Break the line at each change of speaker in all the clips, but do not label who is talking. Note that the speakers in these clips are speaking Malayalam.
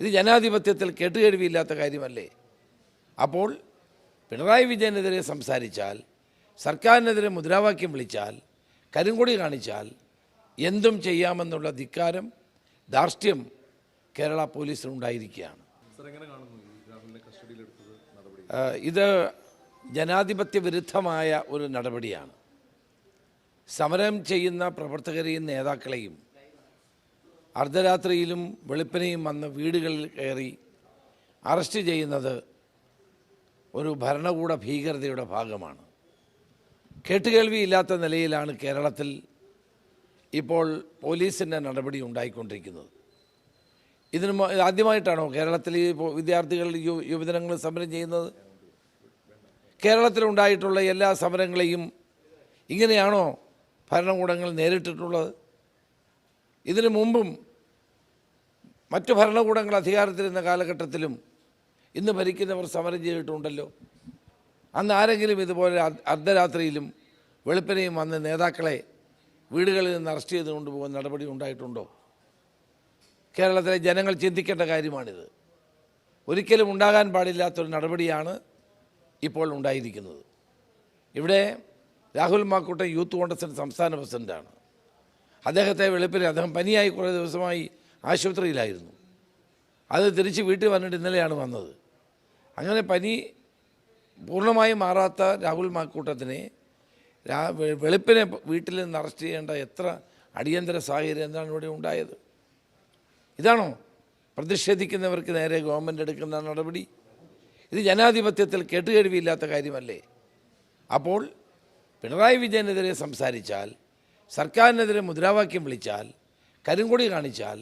ഇത് ജനാധിപത്യത്തിൽ കേട്ടുകേഴ്വിയില്ലാത്ത കാര്യമല്ലേ? അപ്പോൾ പിണറായി വിജയനെതിരെ സംസാരിച്ചാൽ സർക്കാരിനെതിരെ മുദ്രാവാക്യം വിളിച്ചാൽ കരിങ്കൊടി കാണിച്ചാൽ എന്തും ചെയ്യാമെന്നുള്ള ധിക്കാരം ധാർഷ്ട്യം കേരള പോലീസിനുണ്ടായിരിക്കുകയാണ് ഇത് ജനാധിപത്യ വിരുദ്ധമായ ഒരു നടപടിയാണ്. സമരം ചെയ്യുന്ന പ്രവർത്തകരെയും നേതാക്കളെയും അർദ്ധരാത്രിയിലും വെളുപ്പിനെയും വന്ന് വീടുകളിൽ കയറി അറസ്റ്റ് ചെയ്യുന്നത് ഒരു ഭരണകൂട ഭീകരതയുടെ ഭാഗമാണ്. കേട്ടുകേൾവിയില്ലാത്ത നിലയിലാണ് കേരളത്തിൽ ഇപ്പോൾ പോലീസിന്റെ നടപടി ഉണ്ടായിക്കൊണ്ടിരിക്കുന്നത്. ഇതിന് ആദ്യമായിട്ടാണോ കേരളത്തിൽ ഈ വിദ്യാർത്ഥികൾ യു യുവജനങ്ങൾ സമരം ചെയ്യുന്നത്? കേരളത്തിലുണ്ടായിട്ടുള്ള എല്ലാ സമരങ്ങളെയും ഇങ്ങനെയാണോ ഭരണകൂടങ്ങൾ നേരിട്ടിട്ടുള്ളത്? ഇതിനു മുമ്പും മറ്റു ഭരണകൂടങ്ങൾ അധികാരത്തിലിരുന്ന കാലഘട്ടത്തിലും ഇന്ന് ഭരിക്കുന്നവർ സമരം ചെയ്തിട്ടുണ്ടല്ലോ. അന്ന് ആരെങ്കിലും ഇതുപോലെ അർദ്ധ- അർദ്ധരാത്രിയിലും വെളുപ്പിനെയും വന്ന് നേതാക്കളെ വീടുകളിൽ നിന്ന് അറസ്റ്റ് ചെയ്ത് കൊണ്ടുപോകുന്ന നടപടി ഉണ്ടായിട്ടുണ്ടോ? കേരളത്തിലെ ജനങ്ങൾ ചിന്തിക്കേണ്ട കാര്യമാണിത്. ഒരിക്കലും ഉണ്ടാകാൻ പാടില്ലാത്തൊരു നടപടിയാണ് ഇപ്പോൾ ഉണ്ടായിരിക്കുന്നത്. ഇവിടെ രാഹുൽ മാക്കൂട്ടൻ യൂത്ത് കോൺഗ്രസിന്റെ സംസ്ഥാന പ്രസിഡന്റാണ് അദ്ദേഹത്തെ വെളുപ്പിന് അദ്ദേഹം പനിയായി കുറേ ദിവസമായി ആശുപത്രിയിലായിരുന്നു. അത് തിരിച്ച് വീട്ടിൽ വന്നിട്ട് ഇന്നലെയാണ് വന്നത്. അങ്ങനെ പനി പൂർണമായും മാറാത്ത രാഹുൽ മാക്കൂട്ടത്തിനെ വെളുപ്പിനെ വീട്ടിൽ നിന്ന് അറസ്റ്റ് ചെയ്യേണ്ട എത്ര അടിയന്തര സാഹചര്യം എന്താണ് ഇവിടെ ഉണ്ടായത്? ഇതാണോ? പ്രതിഷേധിക്കുന്നവർക്ക് നേരെ ഗവൺമെന്റ് എടുക്കുന്ന നടപടി? ഇത് ജനാധിപത്യത്തിൽ കേട്ടുകേഴ്വിയില്ലാത്ത കാര്യമല്ലേ? അപ്പോൾ പിണറായി വിജയനെതിരെ സംസാരിച്ചാൽ സർക്കാരിനെതിരെ മുദ്രാവാക്യം വിളിച്ചാൽ കരിങ്കൊടി കാണിച്ചാൽ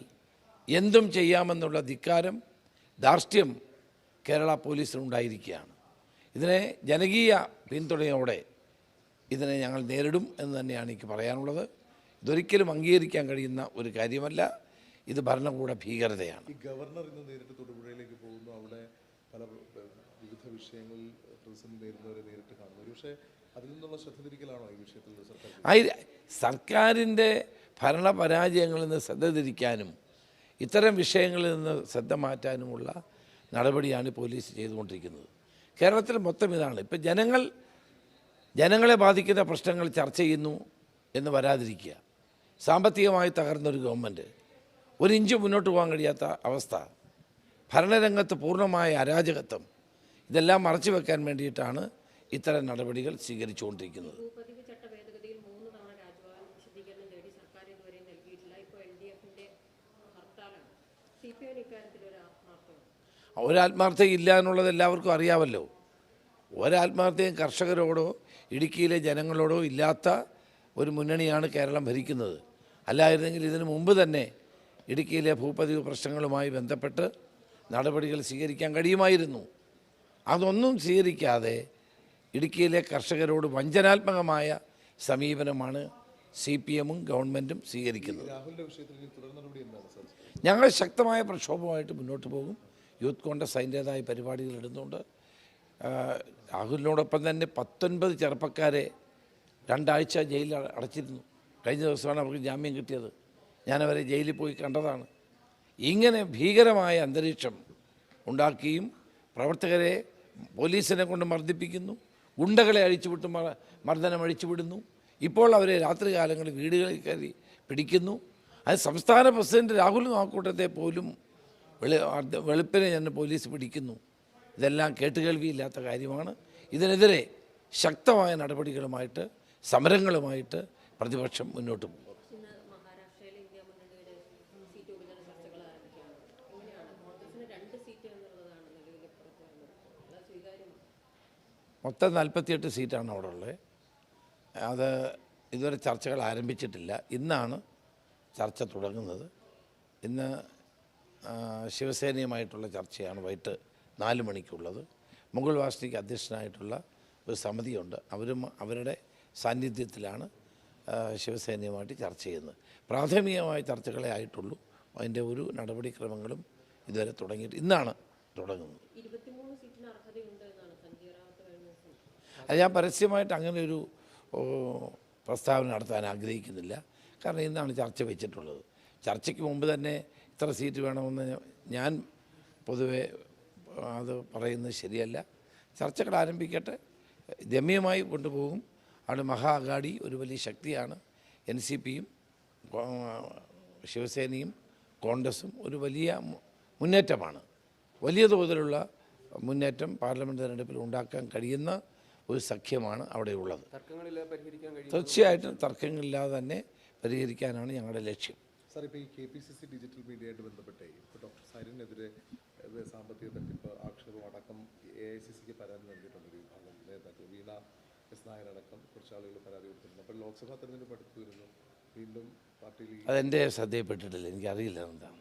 എന്തും ചെയ്യാമെന്നുള്ള ധിക്കാരം ധാർഷ്ട്യം കേരള പോലീസിനുണ്ടായിരിക്കുകയാണ്. ഇതിനെ ജനകീയ പിന്തുണയോടെ ഇതിനെ ഞങ്ങൾ നേരിടും എന്ന് തന്നെയാണ് എനിക്ക് പറയാനുള്ളത്. ഇതൊരിക്കലും അംഗീകരിക്കാൻ കഴിയുന്ന ഒരു കാര്യമല്ല. ഇത് ഭരണകൂട ഭീകരതയാണ്.
ഗവർണർ ഇന്ന് നേരിട്ട് തൊടുപുഴയിലേക്ക് പോകുന്നു. അവിടെ പല വിവിധ വിഷയങ്ങളിൽ പ്രതിസന്ധി നേരിടുന്നവരെ നേരിട്ട് കാണുന്നു. പക്ഷേ അതിൽ നിന്നുള്ള ശ്രദ്ധ തിരിക്കലാണോ ഈ വിഷയത്തിൽ സർക്കാർ
സർക്കാരിന്റെ ഭരണപരാജയങ്ങളിൽ നിന്ന് ശ്രദ്ധ തിരിക്കാനും ഇത്തരം വിഷയങ്ങളിൽ നിന്ന് ശ്രദ്ധ മാറ്റാനുമുള്ള നടപടിയാണ് പോലീസ് ചെയ്തുകൊണ്ടിരിക്കുന്നത്. കേരളത്തിൽ മൊത്തം ഇതാണ്. ഇപ്പം ജനങ്ങൾ ജനങ്ങളെ ബാധിക്കുന്ന പ്രശ്നങ്ങൾ ചർച്ച ചെയ്യുന്നു എന്ന് വരാതിരിക്കുക. സാമ്പത്തികമായി തകർന്നൊരു ഗവൺമെന്റ് ഒരു ഇഞ്ച് മുന്നോട്ട് പോകാൻ കഴിയാത്ത അവസ്ഥ ഭരണരംഗത്ത് പൂർണമായ അരാജകത്വം ഇതെല്ലാം മറച്ചു വെക്കാൻ വേണ്ടിയിട്ടാണ് ഇത്തരം നടപടികൾ സ്വീകരിച്ചുകൊണ്ടിരിക്കുന്നത്. ഒരാത്മാർത്ഥയില്ല എന്നുള്ളത് എല്ലാവർക്കും അറിയാമല്ലോ. ഒരാത്മാർത്ഥയും കർഷകരോടോ ഇടുക്കിയിലെ ജനങ്ങളോടോ ഇല്ലാത്ത ഒരു മുന്നണിയാണ് കേരളം ഭരിക്കുന്നത്. അല്ലായിരുന്നെങ്കിൽ ഇതിനു മുമ്പ് തന്നെ ഇടുക്കിയിലെ ഭൂപതിവ് പ്രശ്നങ്ങളുമായി ബന്ധപ്പെട്ട് നടപടികൾ സ്വീകരിക്കാൻ കഴിയുമായിരുന്നു. അതൊന്നും സ്വീകരിക്കാതെ ഇടുക്കിയിലെ കർഷകരോട് വഞ്ചനാത്മകമായ സമീപനമാണ് സി പി എമ്മും ഗവൺമെന്റും സ്വീകരിക്കുന്നത് ഞങ്ങൾ ശക്തമായ പ്രക്ഷോഭമായിട്ട് മുന്നോട്ട് പോകും. യൂത്ത് കോൺഗ്രസ് അതിന്റേതായ പരിപാടികൾ ഇടുന്നുണ്ട്. രാഹുലിനോടൊപ്പം തന്നെ പത്തൊൻപത് ചെറുപ്പക്കാരെ രണ്ടാഴ്ച ജയിലിൽ അട- അടച്ചിരുന്നു. കഴിഞ്ഞ ദിവസമാണ് അവർക്ക് ജാമ്യം കിട്ടിയത്. ഞാനവരെ ജയിലിൽ പോയി കണ്ടതാണ്. ഇങ്ങനെ ഭീകരമായ അന്തരീക്ഷം ഉണ്ടാക്കിയും പ്രവർത്തകരെ പോലീസിനെ കൊണ്ട് മർദ്ദിപ്പിക്കുന്നു. ഗുണ്ടകളെ അഴിച്ചുവിട്ട് മർദ്ദനം അഴിച്ചുവിടുന്നു. ഇപ്പോൾ അവരെ രാത്രികാലങ്ങളിൽ വീടുകളിൽ കയറി പിടിക്കുന്നു. അത് സംസ്ഥാന പ്രസിഡന്റ് രാഹുൽ മാക്കൂട്ടത്തെ പോലും വെളി വെളുപ്പിനെ തന്നെ പോലീസ് പിടിക്കുന്നു. ഇതെല്ലാം കേട്ടുകേൾവിയില്ലാത്ത കാര്യമാണ്. ഇതിനെതിരെ ശക്തമായ നടപടികളുമായിട്ട് സമരങ്ങളുമായിട്ട് പ്രതിപക്ഷം മുന്നോട്ട് പോകും മൊത്തം നാൽപ്പത്തിയെട്ട് സീറ്റാണ് അവിടെ ഉള്ളത് അത് ഇതുവരെ ചർച്ചകൾ ആരംഭിച്ചിട്ടില്ല. ഇന്നാണ് ചർച്ച തുടങ്ങുന്നത്. ഇന്ന് ശിവസേനയുമായിട്ടുള്ള ചർച്ചയാണ് വൈകിട്ട് നാല് മണിക്കുള്ളത്. മുഗൾ വാസ്തിക്ക് അധ്യക്ഷനായിട്ടുള്ള ഒരു സമിതിയുണ്ട്. അവരും അവരുടെ സാന്നിധ്യത്തിലാണ് ശിവസേനയുമായിട്ട് ചർച്ച ചെയ്യുന്നത്. പ്രാഥമികമായ ചർച്ചകളെ ആയിട്ടുള്ളൂ. അതിന്റെ ഒരു നടപടിക്രമങ്ങളും ഇതുവരെ തുടങ്ങിയിട്ട് ഇന്നാണ് തുടങ്ങുന്നത്. അത് ഞാൻ പരസ്യമായിട്ട് അങ്ങനെ ഒരു പ്രസ്താവന നടത്താൻ ആഗ്രഹിക്കുന്നില്ല. കാരണം ഇന്നാണ് ചർച്ച വെച്ചിട്ടുള്ളത്. ചർച്ചയ്ക്ക് മുമ്പ് തന്നെ ഇത്ര സീറ്റ് വേണമെന്ന് ഞാൻ പൊതുവെ അത് പറയുന്നത് ശരിയല്ല. ചർച്ചകൾ ആരംഭിക്കട്ടെ. രമ്യമായി കൊണ്ടുപോകും. അവിടെ മഹാ അഗാഡി ഒരു വലിയ ശക്തിയാണ്. എൻ സി പിയും ശിവസേനയും കോൺഗ്രസും ഒരു വലിയ മുന്നേറ്റമാണ്. വലിയ തോതിലുള്ള മുന്നേറ്റം പാർലമെന്റ് തെരഞ്ഞെടുപ്പിൽ ഉണ്ടാക്കാൻ കഴിയുന്ന ഒരു സഖ്യമാണ് അവിടെയുള്ളത്
ഉള്ളത്. പരിഹരിക്കാൻ കഴിയും
തീർച്ചയായിട്ടും തർക്കങ്ങളില്ലാതെ തന്നെ പരിഹരിക്കാനാണ് ഞങ്ങളുടെ ലക്ഷ്യം.
സാർ ഇപ്പോൾ ഈ K P C C digital മീഡിയയായിട്ട് ബന്ധപ്പെട്ടേ ഇപ്പോൾ ഡോക്ടർ സരിനെതിരെ സാമ്പത്തിക തട്ടിപ്പ് ആക്ഷേപം അടക്കം എ ഐ സി സിക്ക് പരാതി നൽകിയിട്ടുണ്ട് വിഭാഗം നേതാക്കൾ. വീണ എസ് നായർ അടക്കം കുറച്ച് ആളുകൾ പരാതി കൊടുത്തിട്ടുണ്ട്. അപ്പോൾ ലോക്സഭാ തെരഞ്ഞെടുപ്പ് അടുത്ത് വരുന്നു. വീണ്ടും പാർട്ടിയിൽ
അതെന്റെ ശ്രദ്ധയിൽപ്പെട്ടിട്ടില്ല. എനിക്കറിയില്ല എന്താണ്